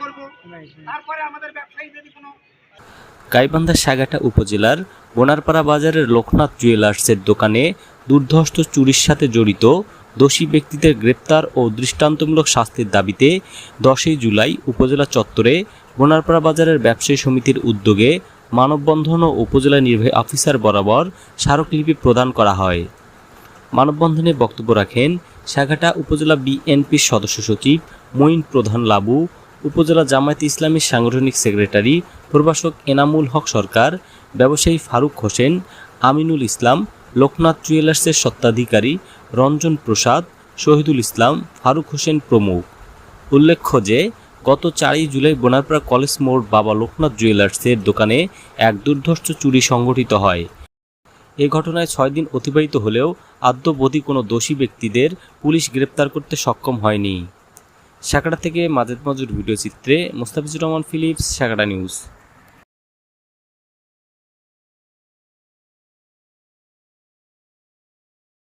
করব। তারপরে আমাদের ব্যবসায়ী যদি কোনো গাইবান্ধা সাগাটা উপজেলার বোনারপাড়া বাজারের লোকনাথ জুয়েলার্সের দোকানে দুর্ধর্ষ চুরির সাথে জড়িত দোষী ব্যক্তিদের গ্রেপ্তার ও দৃষ্টান্তমূলক শাস্তির দাবিতে দশই জুলাই উপজেলা চত্বরে বোনারপাড়া বাজারের ব্যবসায়ী সমিতির উদ্যোগে মানববন্ধন ও উপজেলা নির্বাহী অফিসার বরাবর স্মারকলিপি প্রদান করা হয়। মানববন্ধনে বক্তব্য রাখেন সাঘাটা উপজেলা বিএনপির সদস্য সচিব মঈন প্রধান লাবু উপজেলা জামায়াতে ইসলামীর সাংগঠনিক সেক্রেটারি, প্রভাষক এনামুল হক সরকার, ব্যবসায়ী ফারুক হোসেন, আমিনুল ইসলাম, লোকনাথ জুয়েলার্সের স্বত্বাধিকারী রঞ্জন প্রসাদ, শহীদুল ইসলাম, ফারুক হোসেন প্রমুখ। উল্লেখ্য যে, গত চারই জুলাই বোনারপাড়া কলেজ মোড় বাবা লোকনাথ জুয়েলার্সের দোকানে এক দুর্ধর্ষ চুরি সংঘটিত হয়। এ ঘটনায় ছয় দিন অতিবাহিত হলেও আদ্যবধি কোনো দোষী ব্যক্তিদের পুলিশ গ্রেপ্তার করতে সক্ষম হয়নি। সাকাটা থেকে মাজেদ মজুর ভিডিও চিত্রে মোস্তাফিজুর রহমান ফিলিপস সাকাটা নিউজ।